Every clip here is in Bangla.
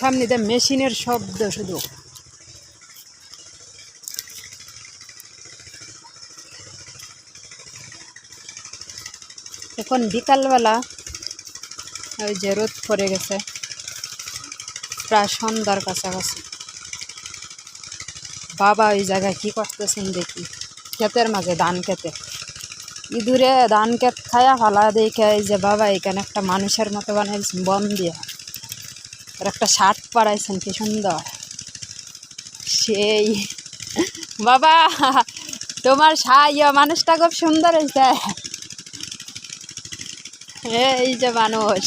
সামনে দিয়ে মেশিনের শব্দ শুধু। এখন বিকালবেলা ওই যে রোদ পড়ে গেছে, প্রায় সন্ধ্যার কাছাকাছি। বাবা ওই জায়গায় কি করতেছেন দেখি, ক্ষেতের মাঝে ধান খেতে। ইঁদুরে ধান ক্ষেত খায়া ফালা দেখে এই যে বাবা, এখানে একটা মানুষের মতো বানাইছেন, বন দিয়ে। আর একটা শার্ট পরাইছেন, কি সুন্দর। সেই। বাবা, তোমার সাইয়া মানুষটা খুব সুন্দর হয়েছে এই যে মানুষ।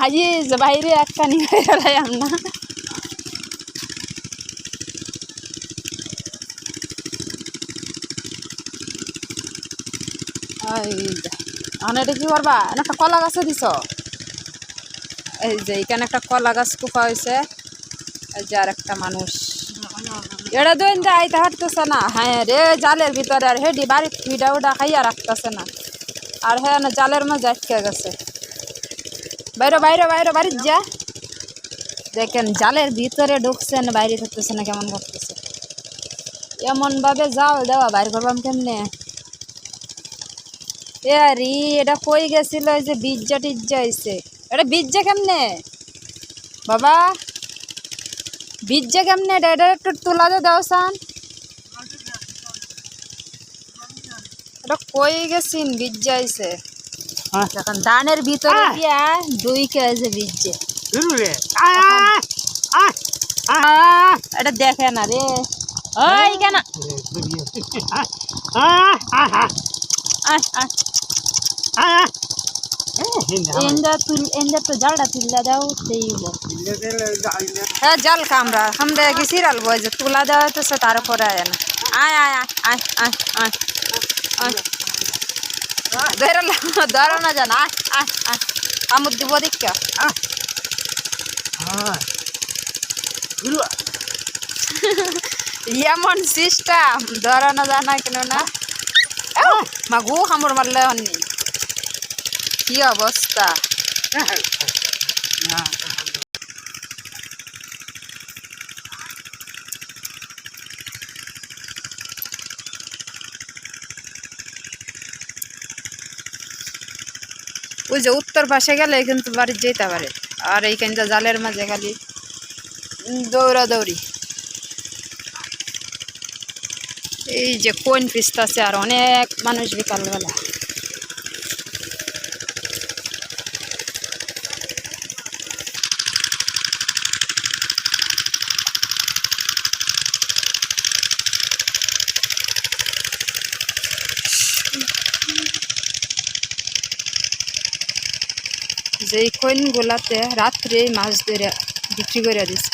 আজিজ, বাইরে একটা নিয়ে গেলাম না। এখন এটা কি করবা একটা কলা গাছে দিছ? এই যে এখানে একটা কলা গাছ কুপা হয়েছে। যে আর একটা মানুষ। এটা দইন যে আইতে হাঁটতেছে না। হ্যাঁ রে, জালের ভিতরে আর হেডি বাড়ির ভিডা উডা খাইয়া রাখতেছে না। আর হ্যাঁ না, জালের মাঝে আটকে গেছে। বাইরে বাইরে বাইরে, বাড়ির যা। দেখেন, জালের ভিতরে ঢুকছেন বাইরে থাকতেছে না, কেমন করতেছে। এমন ভাবে জাল দেওয়া বাইর করবাম কেমনে? এ রি এটা কই গেছিল? যে বিজ্জা টিজ্জা হয়েছে এটা বিজ্জা কেমনে? বাবা বিজ্জা কেমনে? এটা এটা একটু তোলা দে দাও সান। এটা কই গেছিন? বিজ্জা হয়েছে এখন ধানের ভিতরে দিয়া দুই কেজি বিজ্জে এটা দেখে না রে। ওই কেন? আয় আয়। এন্দা তুল এন্দা তো জালটা তুললা দাও সেই হ্যাঁ জাল কামরা আমরা কি সিরাল বই যে তুলা দেওয়া তো সে তারপরে আয় না আয় আয় আয় আয় আয় আয় ধরে ধরো না জান আয় আয় আয় আমুদ দিব দিক এমন সিস্টেম ধরো না জানা কেন না মাগু কামড় মারলে হননি কি অবস্থা? ওই যে উত্তর পাশে গেলে কিন্তু বাড়ি যেতে পারে। আর এইখানটা জালের মাঝে খালি দৌড়া দৌড়ি এই যে কোন পিস্তা আছে আর অনেক মানুষ বিকালবেলা। যেই কোনগুলাতে রাত্রে মাছ ধরে বিক্রি করে দিচ্ছে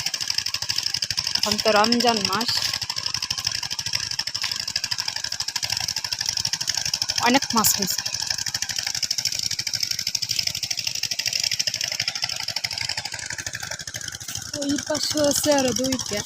এখন তো রমজান মাস। অনেক মাছ হয়েছে। ওই পাশে আছে আরও দুইটা।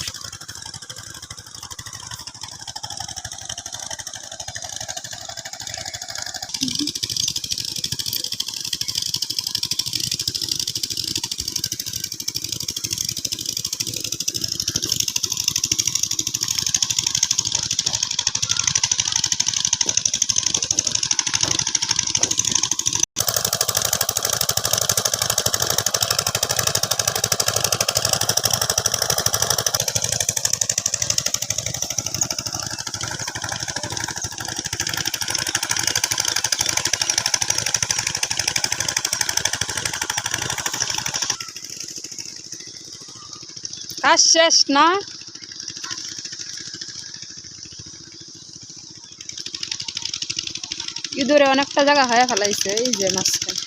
কাজ শেষ না? ইঁদুরে অনেকটা জায়গা হয়ে ফেলাইছে এই যে মাঝখানে।